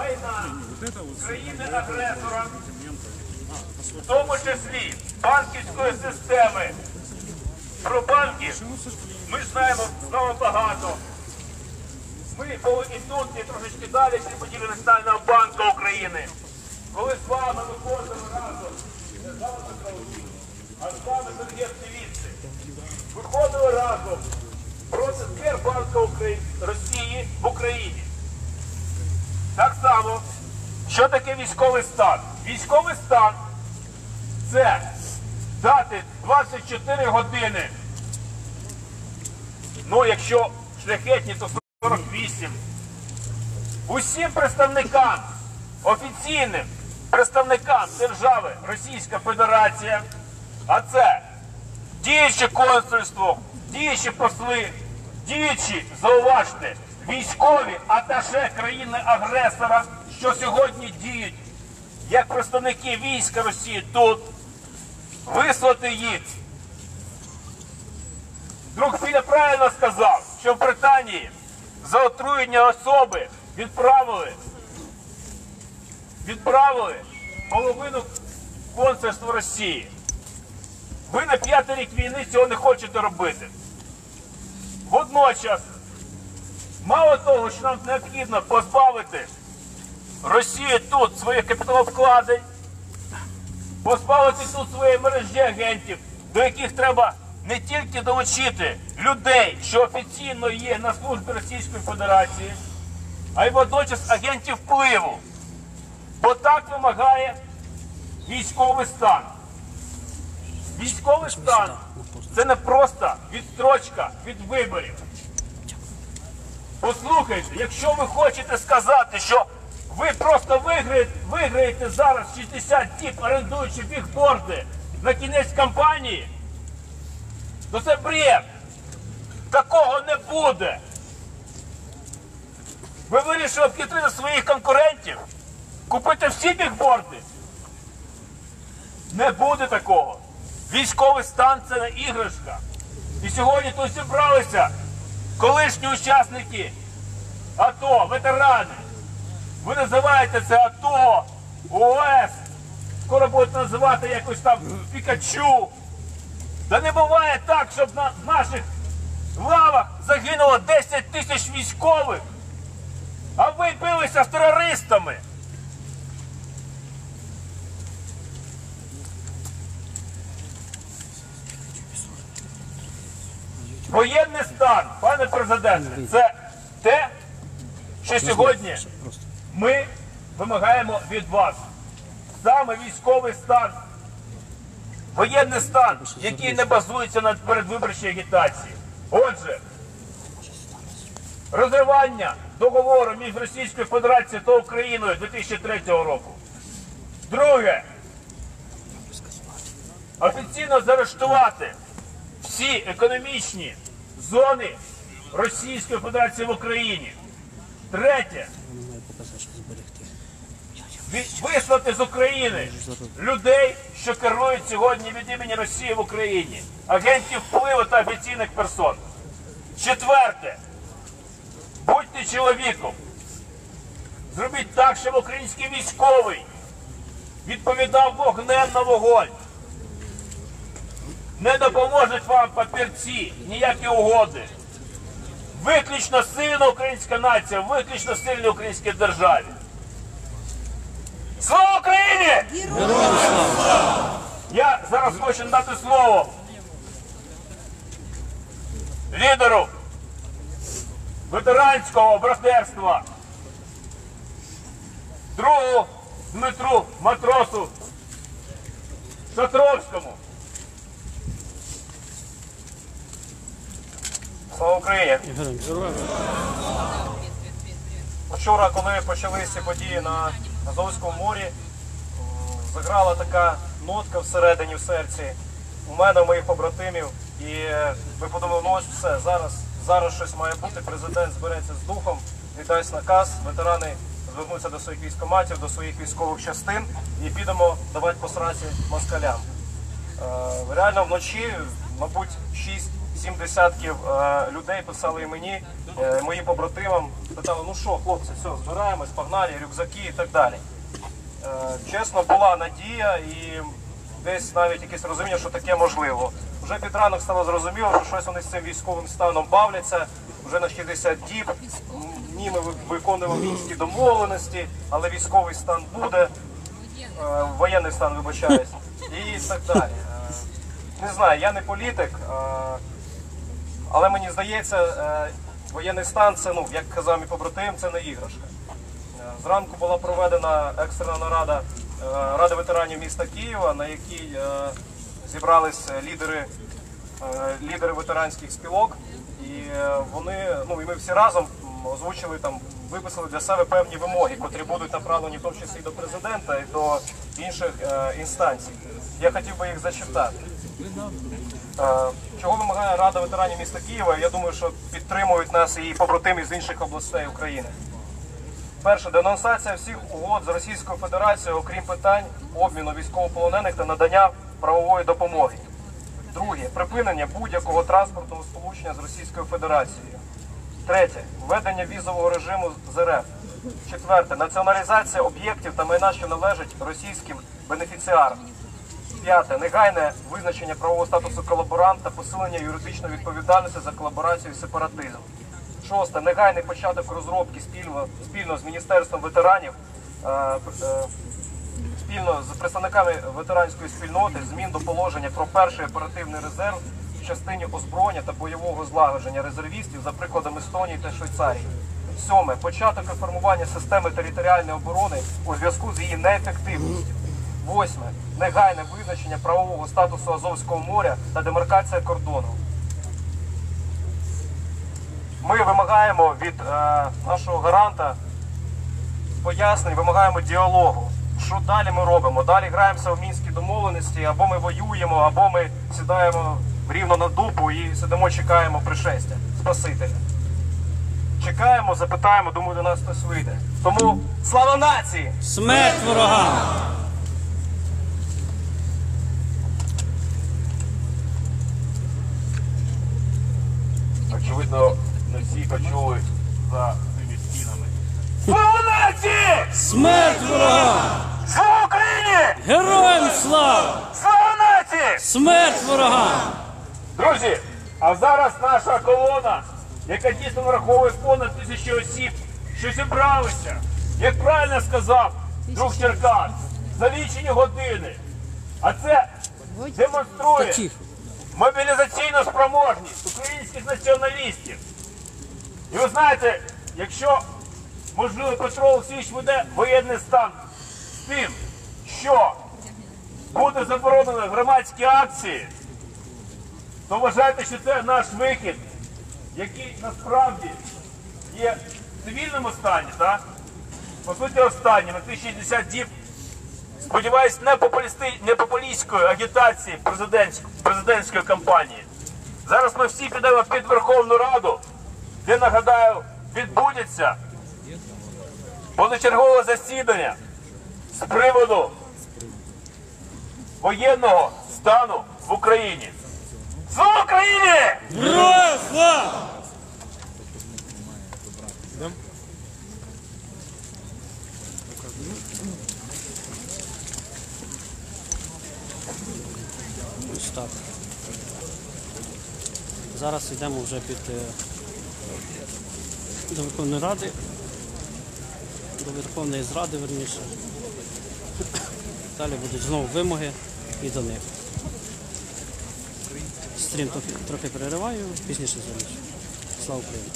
майна країни-агресора, в тому числі банківської системи. Про банки ми ж знаємо знову багато. Ми були і тут, і трошечки далі, всі поділи Національного банку України. Коли з вами виходили разом, не з вами а з вами дорогі активісти, виходили разом проти Сбербанка Росії в Україні. Само, що таке військовий стан? Військовий стан це дати 24 години. Ну, якщо шляхетні, то 48. Усім представникам, офіційним представникам держави Російська Федерація, а це діюче консульство, діючі посли, діючі, зауважте, військові аташе країни-агресора, що сьогодні діють як представники війська Росії тут, вислати їх. Друг Філя правильно сказав, що в Британії за отруєння особи відправили, відправили половину консульства Росії. Ви на п'ятий рік війни цього не хочете робити. Водночас, мало того, що нам необхідно позбавити Росію тут своїх капіталовкладень, позбавити тут своєї мережі агентів, до яких треба не тільки долучити людей, що офіційно є на службі Російської Федерації, а й водночас агентів впливу. Бо так вимагає військовий стан. Військовий стан це не просто відстрочка від виборів. Послухайте, якщо ви хочете сказати, що ви просто виграєте, виграєте зараз 60 діб, орендуючи бігборди на кінець кампанії, то це бред. Такого не буде. Ви вирішили обхитрити своїх конкурентів, купити всі бігборди. Не буде такого. Військовий стан це не іграшка. І сьогодні тут зібралися колишні учасники АТО, ветерани. Ви називаєте це АТО, ОС. Скоро будуть називати якось там Пікачу. Та не буває так, щоб на наших лавах загинуло 10 тисяч військових, а ви билися з терористами. Воєнний стан, пане президенте, це те, що сьогодні ми вимагаємо від вас. Саме військовий стан, воєнний стан, який не базується на передвиборчій агітації. Отже, розривання договору між Російською Федерацією та Україною 2003 року. Друге, офіційно заарештувати всі економічні зони Російської Федерації в Україні. Третє. Вислати з України людей, що керують сьогодні від імені Росії в Україні, агентів впливу та офіційних персон. Четверте. Будьте чоловіком. Зробіть так, щоб український військовий відповідав вогнем на вогонь. Не допоможуть вам папірці, ніякі угоди. Виключно сильна українська нація, виключно сильній українській державі. Слава Україні! Я зараз хочу надати слово лідеру ветеранського братерства, другу Дмитру Матросу Шатровському. Слава Україні! Вчора, коли почалися події на Азовському морі, заграла така нотка всередині в серці у мене, у моїх побратимів. І е, ми подумали, ну ось все, зараз, зараз щось має бути. Президент збереться з духом, віддасть наказ, ветерани звернуться до своїх військоматів, до своїх військових частин і підемо давати по сраці москалям. Е, Реально вночі, мабуть, сім десятків е, людей писали мені, е, моїм побратимам, питали, ну що, хлопці, все, збираємось, погнали, рюкзаки і так далі. Е, Чесно, була надія і десь навіть якесь розуміння, що таке можливо. Вже під ранок стало зрозуміло, що щось вони з цим військовим станом бавляться. Вже на 60 діб. Ні, ми виконуємо мінські домовленості, але військовий стан буде, воєнний стан, вибачаюсь, і так далі. Не знаю, я не політик, але мені здається, е, воєнний стан це, ну, як казав мій побратим, це не іграшка. Е, Зранку була проведена екстрена нарада е, Ради ветеранів міста Києва, на якій зібрались лідери, лідери ветеранських спілок. І вони, ну і ми всі разом озвучили там, виписали для себе певні вимоги, котрі будуть направлені в тому числі до президента і до інших е, інстанцій. Я хотів би їх зачитати. Е, Чого вимагає Рада ветеранів міста Києва? Я думаю, що підтримують нас і побратими з інших областей України. Перше, денонсація всіх угод з Російською Федерацією, окрім питань обміну військовополонених та надання правової допомоги. Друге, припинення будь-якого транспортного сполучення з Російською Федерацією. Третє, введення візового режиму з РФ. Четверте, націоналізація об'єктів та майна, що належать російським бенефіціарам. П'яте, негайне визначення правового статусу колаборанта, посилення юридичної відповідальності за колаборацію і сепаратизм. Шосте, негайний початок розробки спільно, спільно з Міністерством ветеранів, е, е, спільно з представниками ветеранської спільноти змін до положення про перший оперативний резерв в частині озброєння та бойового злагодження резервістів за прикладом Естонії та Швейцарії. Сьоме початок реформування системи територіальної оборони у зв'язку з її неефективністю. Восьме негайне визначення правового статусу Азовського моря та демаркація кордону. Ми вимагаємо від е, нашого гаранта пояснень, вимагаємо діалогу. Що далі ми робимо? Далі граємося в мінські домовленості, або ми воюємо, або ми сідаємо рівно на дупу і сидимо, чекаємо пришестя Спасителя. Чекаємо, запитаємо, думаю, до нас хтось вийде. Тому слава нації! Смерть ворогам! Очевидно, не всі почули за цими стінами. Слава нації! Смерть ворогам! Слава Україні! Героям слава! Слава нації! Смерть ворогам! Друзі, а зараз наша колона, яка дійсно нараховує понад тисячу осіб, що зібралися, як правильно сказав друг Черкас, за лічені години. А це демонструє мобілізаційну спроможність українських націоналістів. І ви знаєте, якщо, можливо, Петро Олексійович веде воєнний стан з тим, що буде заборонено громадські акції, то вважайте, що це наш вихід, який насправді є в цивільному стані, так? по суті, останнім, на 1060 діб. Сподіваюсь, не, популісти, не популістської агітації президентської, президентської кампанії. Зараз ми всі підемо під Верховну Раду, де, нагадаю, відбудеться позачергове засідання з приводу воєнного стану в Україні. Слава Україні! Героям слава! Ось так. Зараз йдемо вже під е, до Верховної Ради, до Верховної Зради, верніше. Далі будуть знову вимоги і до них. Стрім трохи, трохи перериваю, пізніше звернусь. Слава Україні!